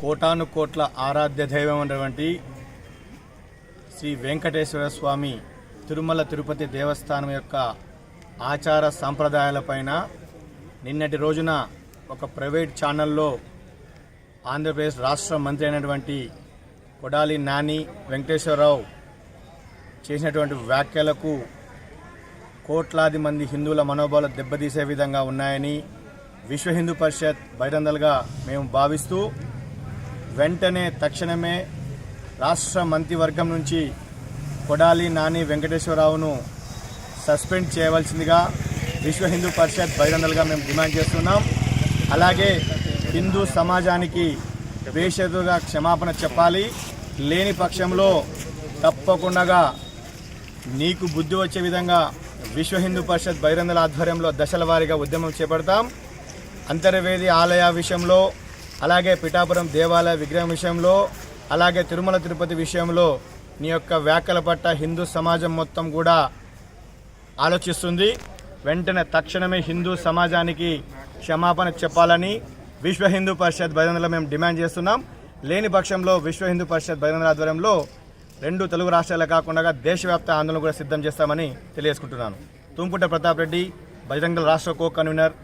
కోటాను కోట్ల ఆరాధ్య దైవం అన్నటువంటి శ్రీ వెంకటేశ్వర స్వామి తిరుమల తిరుపతి దేవస్థానం యొక్క ఆచార సాంప్రదాయాలపైన నిన్నటి రోజున ఒక ప్రైవేట్ ఛానల్లో ఆంధ్రప్రదేశ్ రాష్ట్ర మంత్రి అయినటువంటి కొడాలి నాని వెంకటేశ్వరరావు చేసినటువంటి వ్యాఖ్యలకు కోట్లాది మంది హిందువుల మనోభావాలు దెబ్బతీసే విధంగా ఉన్నాయని విశ్వ హిందూ పరిషత్ బహిరంగలుగా మేము భావిస్తూ వెంటనే తక్షణమే రాష్ట్ర మంత్రివర్గం నుంచి కొడాలి నాని వెంకటేశ్వరరావును సస్పెండ్ చేయవలసిందిగా విశ్వ హిందూ పరిషత్ బహిరంగలుగా మేము డిమాండ్ చేస్తున్నాం. అలాగే హిందూ సమాజానికి వేషదుగా క్షమాపణ చెప్పాలి. లేని పక్షంలో తప్పకుండా నీకు బుద్ధి వచ్చే విధంగా విశ్వ హిందూ పరిషత్ బహిరంగల ఆధ్వర్యంలో దశల వారీగా ఉద్యమం చేపడతాం. అంతర్వేది ఆలయ విషయంలో అలాగే పిఠాపురం దేవాలయ విగ్రహం విషయంలో అలాగే తిరుమల తిరుపతి విషయంలో నీ యొక్క వ్యాఖ్యల పట్ల హిందూ సమాజం మొత్తం కూడా ఆలోచిస్తుంది. వెంటనే తక్షణమే హిందూ సమాజానికి క్షమాపణ చెప్పాలని విశ్వ హిందూ పరిషత్ బహిరంగలో మేము డిమాండ్ చేస్తున్నాం. లేని పక్షంలో విశ్వ హిందూ పరిషత్ భజనల ఆధ్వర్యంలో రెండు తెలుగు రాష్ట్రాలే కాకుండా దేశవ్యాప్త ఆందోళన కూడా సిద్ధం చేస్తామని తెలియజేసుకుంటున్నాను. తుంపుట ప్రతాప్ రెడ్డి బజరంగల్ రాష్ట్ర కో కన్వీనర్